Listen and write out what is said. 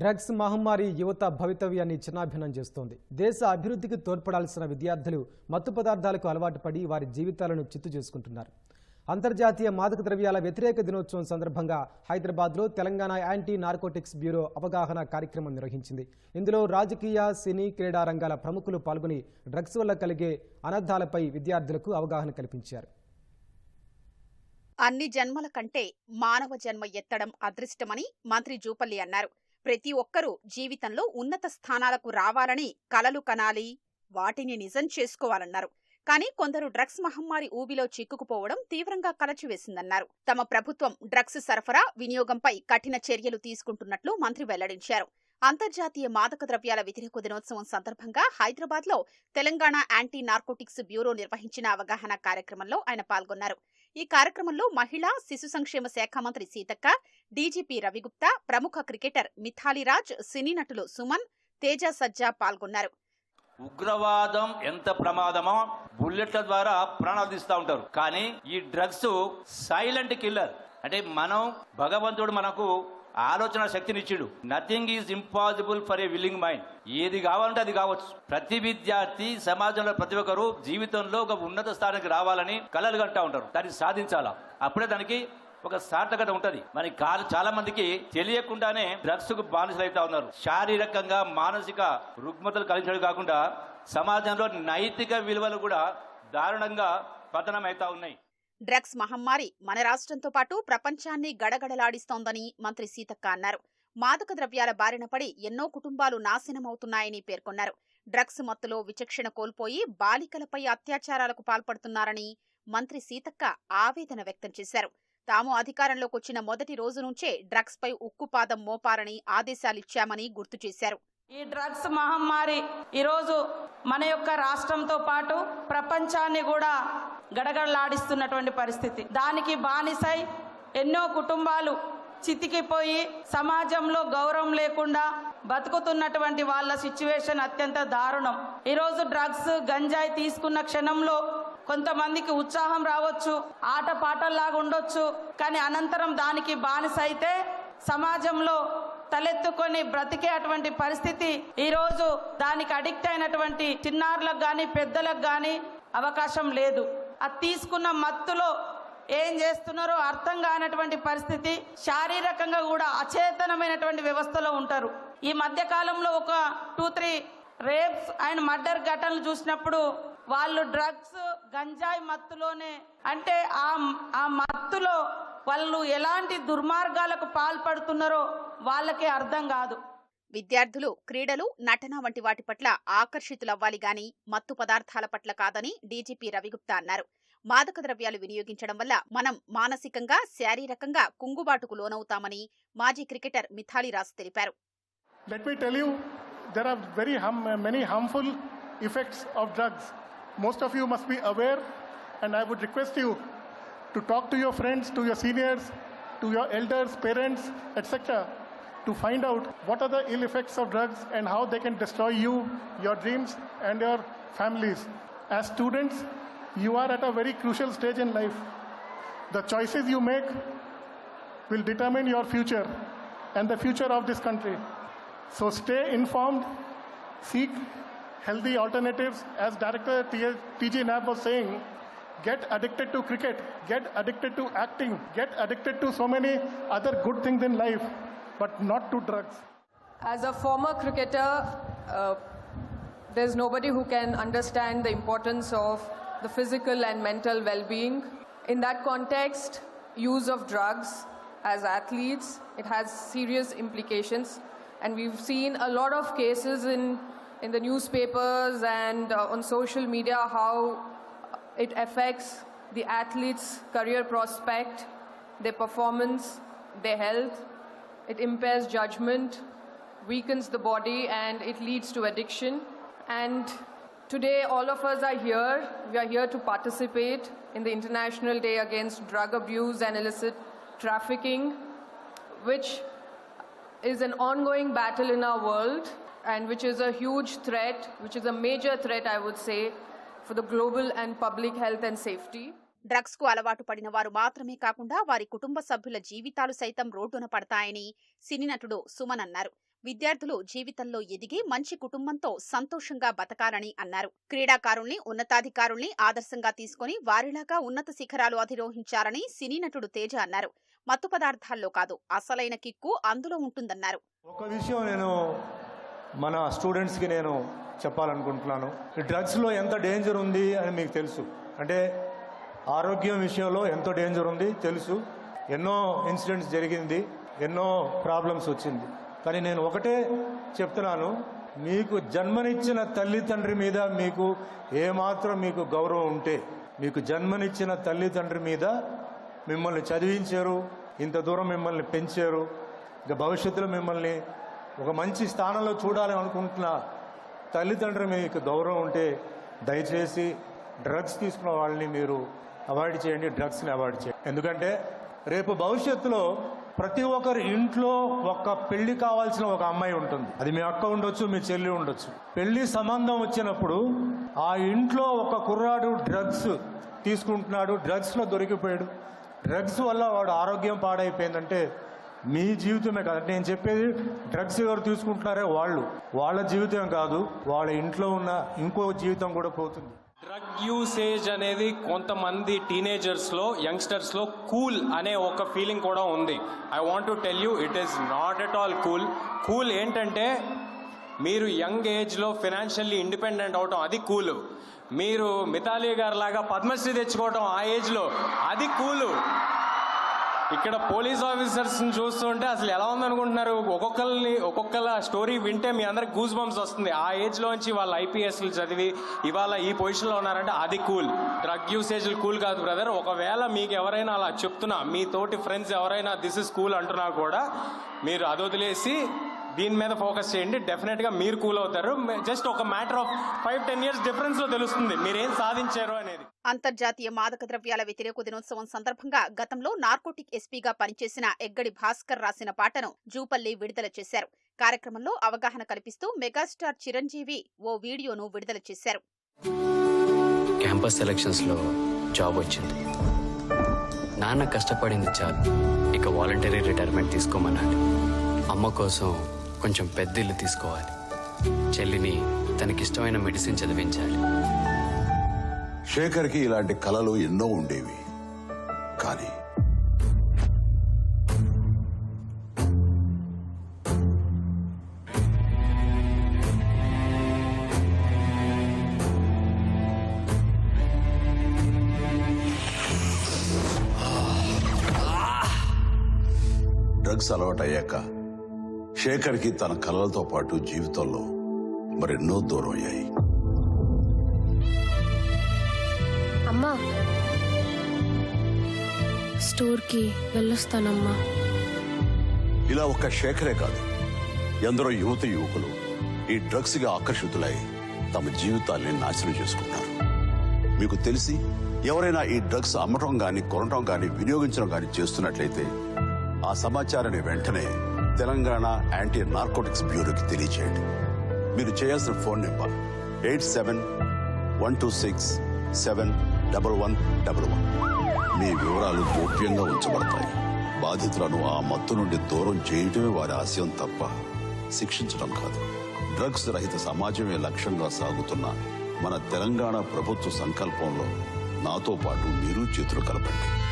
Drugs మహమ్మారి యువత భవితవ్యాన్ని చిన్నాభిన్నం చేస్తోంది. దేశ అభివృద్ధికి తోడ్పడాల్సిన విద్యార్థులు మత్తు పదార్థాలకు అలవాటు పడి వారి జీవితాలను చిత్తు చేసుకుంటున్నారు. అంతర్జాతీయ మాదక ద్రవ్యాల వ్యతిరేక దినోత్సవం సందర్భంగా హైదరాబాద్లో తెలంగాణ యాంటీ నార్కోటిక్స్ బ్యూరో అవగాహన కార్యక్రమం నిర్వహించింది. ఇందులో రాజకీయ సినీ క్రీడా రంగాల ప్రముఖులు పాల్గొని డ్రగ్స్ వల్ల కలిగే అనర్థాలపై విద్యార్థులకు అవగాహన కల్పించారు. అన్ని జన్మల కంటే మానవ జన్మ ఎత్తడం అదృష్టమని మంత్రి జూపల్లి అన్నారు. ప్రతి ఒక్కరూ జీవితంలో ఉన్నత స్థానాలకు రావాలని కలలు కనాలి వాటిని నిజం చేసుకోవాలన్నారు. కానీ కొందరు డ్రగ్స్ మహమ్మారి ఊబిలో చిక్కుకుపోవడం తీవ్రంగా కలచివేసిందన్నారు. తమ ప్రభుత్వం డ్రగ్స్ సరఫరా వినియోగంపై కఠిన చర్యలు తీసుకుంటున్నట్లు మంత్రి వెల్లడించారు. అంతర్జాతీయ మాదక ద్రవ్యాల వ్యతిరేక దినోత్సవం సందర్భంగా హైదరాబాద్లో తెలంగాణ యాంటీ నార్కోటిక్స్ బ్యూరో నిర్వహించిన అవగాహన కార్యక్రమంలో ఆయన పాల్గొన్నారు. ఈ కార్యక్రమంలో మహిళా శిశు సంక్షేమ శాఖ మంత్రి సీతక్క డీజీపీ రవిగుప్తా ప్రముఖ క్రికెటర్ మిథాలీరాజ్ సినీ నటులు సుమన్ తేజ సజ్జా పాల్గొన్నారు. ఉగ్రవాదం ఎంత ప్రమాదమో బుల్లెట్ల ద్వారా ప్రాణాలు తీస్తూ ఉంటారు. కానీ ఈ డ్రగ్స్ సైలెంట్ కిల్లర్. అంటే మనం భగవంతుడు మనకు ఆలోచన శక్తినిచ్చిండు. Nothing is impossible for a willing mind ఏది కావాలంటే అది కావచ్చు. ప్రతి విద్యార్థి సమాజంలో ప్రతి ఒక్కరు జీవితంలో ఒక ఉన్నత స్థానానికి రావాలని కలలు కంటా ఉంటారు. దాన్ని సాధించాలా? అప్పుడే దానికి ఒక సార్థకత ఉంటది. మరి చాలా మందికి తెలియకుండానే డ్రగ్స్కు బానిసలు ఉన్నారు. శారీరకంగా మానసిక రుగ్మతలు కలిగించడం కాకుండా సమాజంలో నైతిక విలువలు కూడా దారుణంగా పతనం అవుతా ఉన్నాయి. డ్రగ్స్ మహమ్మారి మన రాష్ట్రంతో పాటు ప్రపంచాన్ని గడగడలాడిస్తోందని మంత్రి సీతక్క అన్నారు. మాదక ద్రవ్యాల బారిన పడి ఎన్నో కుటుంబాలు నాశనమవుతున్నాయని పేర్కొన్నారు. డ్రగ్స్ మత్తులో విచక్షణ కోల్పోయి బాలికలపై అత్యాచారాలకు పాల్పడుతున్నారని మంత్రి సీతక్క ఆవేదన వ్యక్తం చేశారు. తాము అధికారంలోకి వచ్చిన మొదటి రోజు నుంచే డ్రగ్స్ పై ఉక్కుపాదం మోపారని ఆదేశాలిచ్చామని గుర్తు చేశారు. ఈ డ్రగ్స్ మహమ్మారి ఈరోజు మన యొక్క రాష్ట్రంతో పాటు ప్రపంచాన్ని కూడా గడగడలాడిస్తున్నటువంటి పరిస్థితి. దానికి బానిసై ఎన్నో కుటుంబాలు చితికిపోయి సమాజంలో గౌరవం లేకుండా బతుకుతున్నటువంటి వాళ్ళ సిచ్యువేషన్ అత్యంత దారుణం. ఈరోజు డ్రగ్స్ గంజాయి తీసుకున్న క్షణంలో కొంతమందికి ఉత్సాహం రావచ్చు ఆట పాటల్లాగా ఉండొచ్చు కానీ అనంతరం దానికి బానిస అయితే సమాజంలో తలెత్తుకొని బ్రతికే అటువంటి పరిస్థితి ఈరోజు దానికి అడిక్ట్ అయినటువంటి చిన్నారులకు కానీ పెద్దలకు కానీ అవకాశం లేదు. అది తీసుకున్న మత్తులో ఏం చేస్తున్నారో అర్థం కానటువంటి పరిస్థితి శారీరకంగా కూడా అచేతనమైనటువంటి వ్యవస్థలో ఉంటారు. ఈ మధ్య కాలంలో ఒక two three rapes and murder ఘటనలు చూసినప్పుడు వాళ్ళు డ్రగ్స్ గంజాయి మత్తులోనే అంటే ఆ ఆ మత్తులో వాళ్ళు ఎలాంటి దుర్మార్గాలకు పాల్పడుతున్నారో వాళ్ళకే అర్థం కాదు. విద్యార్థులు క్రీడలు నటన వంటి వాటి పట్ల ఆకర్షితులవ్వాలి గాని మత్తు పదార్థాల పట్ల కాదని డీజీపీ రవిగుప్తా అన్నారు. మాదక ద్రవ్యాలు వినియోగించడం వల్ల మనం మానసికంగా శారీరకంగా కుంగుబాటుకు లోనవుతామని మాజీ క్రికెటర్ మిథాలీరాజ్ తెలిపారు. Let me tell you, there are very hum- many harmful effects of drugs. Most of you must be aware, and I would request you to talk to your friends, to your seniors, to your elders, parents, etc., to find out what are the ill effects of drugs and how they can destroy you, your dreams, and your families. As students, you are at a very crucial stage in life. The choices you make will determine your future and the future of this country. So stay informed, seek healthy alternatives. As Director TG Nab was saying, get addicted to cricket, get addicted to acting, get addicted to so many other good things in life, but not to drugs. As a former cricketer, uh, there's nobody who can understand the importance of the physical and mental well being. In that context, use of drugs as athletes, it has serious implications. And we've seen a lot of cases in, in the newspapers and uh, on social media how it affects the athlete's career prospect, their performance, their health. It impairs judgment, weakens the body, and it leads to addiction. And today, all of us are here. We are here to participate in the International Day Against Drug Abuse and Illicit Trafficking, which is an ongoing battle in our world and which is a huge threat, which is a major threat, I would say, for the global and public health and safety. డ్రగ్స్కు అలవాటు పడిన వారు మాత్రమే కాకుండా వారి కుటుంబ సభ్యుల జీవితాలు సైతం రోడ్డున పడతాయని సినీ నటుడు సుమన్ అన్నారు. విద్యార్థులు జీవితంలో ఎదిగి మంచి కుటుంబంతో సంతోషంగా బతకాలని అన్నారు. క్రీడాకారుల్ని ఉన్నతాధికారుల్ని ఆదర్శంగా తీసుకుని వారిలాగా ఉన్నత శిఖరాలు అధిరోహించారని సినీ నటుడు తేజ అన్నారు. మత్తు పదార్థాల్లో కాదు అసలైన కిక్కు అందులో ఉంటుందన్నారు. ఒక విషయం నేను మన స్టూడెంట్స్కి నేను చెప్పాలనుకుంటున్నాను. ఈ డ్రగ్స్లో ఎంత డేంజర్ ఉంది అని మీకు తెలుసు. అంటే ఆరోగ్యం విషయంలో ఎంతో డేంజర్ ఉంది తెలుసు. ఎన్నో ఇన్సిడెంట్స్ జరిగింది ఎన్నో ప్రాబ్లమ్స్ వచ్చింది. కానీ నేను ఒకటే చెప్తున్నాను మీకు జన్మనిచ్చిన తల్లిదండ్రి మీద మీకు ఏమాత్రం మీకు గౌరవం ఉంటే మీకు జన్మనిచ్చిన తల్లిదండ్రి మీద మిమ్మల్ని చదివించారు ఇంత దూరం మిమ్మల్ని పెంచారు ఇంకా భవిష్యత్తులో మిమ్మల్ని ఒక మంచి స్థానంలో చూడాలని అనుకుంటున్న తల్లిదండ్రులు మీకు గౌరవం ఉంటే దయచేసి డ్రగ్స్ తీసుకున్న వాళ్ళని మీరు అవాయిడ్ చేయండి డ్రగ్స్ని అవాయిడ్ చేయండి. ఎందుకంటే రేపు భవిష్యత్తులో ప్రతి ఒక్కరి ఇంట్లో ఒక పెళ్ళి కావాల్సిన ఒక అమ్మాయి ఉంటుంది. అది మీ అక్క ఉండొచ్చు మీ చెల్లి ఉండొచ్చు. పెళ్ళి సంబంధం వచ్చినప్పుడు ఆ ఇంట్లో ఒక కుర్రాడు డ్రగ్స్ తీసుకుంటున్నాడు డ్రగ్స్లో దొరికిపోయాడు. డ్రగ్స్ వల్ల వాడు ఆరోగ్యం పాడైపోయిందంటే మీ జీవితమే కాదు. నేను చెప్పేది డ్రగ్స్ ఎవరు తీసుకుంటున్నారే వాళ్ళు. వాళ్ళ జీవితం కాదు వాళ్ళ ఇంట్లో ఉన్న ఇంకో జీవితం కూడా పోతుంది. డ్రగ్ యూసేజ్ అనేది కొంతమంది టీనేజర్స్లో యంగ్స్టర్స్లో కూల్ అనే ఒక ఫీలింగ్ కూడా ఉంది. I want to tell you it is not at all cool cool ఏంటంటే మీరు యంగ్ ఏజ్లో ఫినాన్షియల్లీ ఇండిపెండెంట్ అవటం అది కూల్ మీరు మితాలి గారి లాగా పద్మశ్రీ తెచ్చుకోవటం ఆ ఏజ్లో అది కూలు ఇక్కడ పోలీస్ ఆఫీసర్స్ చూస్తుంటే అసలు ఎలా ఉందనుకుంటున్నారు? ఒక్కొక్కరిని ఒక్కొక్కల స్టోరీ వింటే మీ అందరికి గూస్ బంప్స్ వస్తుంది. ఆ ఏజ్ లోంచి వాళ్ళు ఐపీఎస్లు చదివి ఇవాళ ఈ పొజిషన్లో ఉన్నారంటే అది కూల్. డ్రగ్ యూసేజ్లు కూల్ కాదు బ్రదర్. ఒకవేళ మీకు ఎవరైనా అలా చెప్తున్నా మీ తోటి ఫ్రెండ్స్ ఎవరైనా దిస్ ఇస్ కూల్ అంటున్నా కూడా మీరు అది వదిలేసి దీని మీద ఫోకస్ చేయండి. డెఫినెట్గా మీరు కూల్ అవుతారు. జస్ట్ ఒక matter of five ten years డిఫరెన్స్లో తెలుస్తుంది. మీరేం సాధించారు అనేది. అంతర్జాతీయ మాదక ద్రవ్యాల వ్యతిరేక దినోత్సవం సందర్భంగా గతంలో నార్కోటిక్ ఎస్పీగా పనిచేసిన ఎగ్గడి భాస్కర్ రాసిన పాటను జూపల్లి విడుదల చేశారు. కార్యక్రమంలో అవగాహన కల్పిస్తూ మెగాస్టార్ చిరంజీవి ఓ వీడియోను విడుదల చేశారు. క్యాంపస్ సెలక్షన్స్లో జాబ్ వచ్చింది. నాన్న కష్టపడింది చాలు ఇక వాలంటరీ రిటైర్మెంట్ తీసుకోమన్నాడు. అమ్మ కోసం కొంచెం పెద్ద ఇల్లు తీసుకోవాలి. చెల్లిని తనకిష్టమైన మెడిసిన్ చదివించాలి. శేఖర్కి ఇలాంటి కళలు ఎన్నో ఉండేవి. కానీ డ్రగ్స్ అలవాటయ్యాక శేఖర్కి తన కలలతో పాటు జీవితంలో మరెన్నో దూరం అయ్యాయి అమ్మా. స్టోర్కి వెళ్ళొస్తానమ్మా. ఇలా ఒక్క శేఖరే కాదు ఎందరో యువత యువకులు ఈ డ్రగ్స్గా ఆకర్షితులై తమ జీవితాల్ని నాశనం చేసుకున్నారు మీకు తెలిసి ఎవరైనా ఈ డ్రగ్స్ అమ్మటం గాని కొనటం గాని వినియోగించడం గాని చేస్తున్నట్లయితే ఆ సమాచారాన్ని వెంటనే తెలంగాణ యాంటీ నార్కోటిక్స్ బ్యూరోకి తెలియచేయండి. మీరు చేయాల్సిన phone number eight seven one two six seven double one double one. మీ వివరాలు గోప్యంగా ఉంచబడతాయి. బాధితులను ఆ మత్తు నుండి దూరం చేయటమే వారి ఆశయం తప్ప శిక్షించడం కాదు. డ్రగ్స్ రహిత సమాజమే లక్ష్యంగా సాగుతున్న మన తెలంగాణ ప్రభుత్వ సంకల్పంలో నాతో పాటు మీరు చేతులు కలపండి.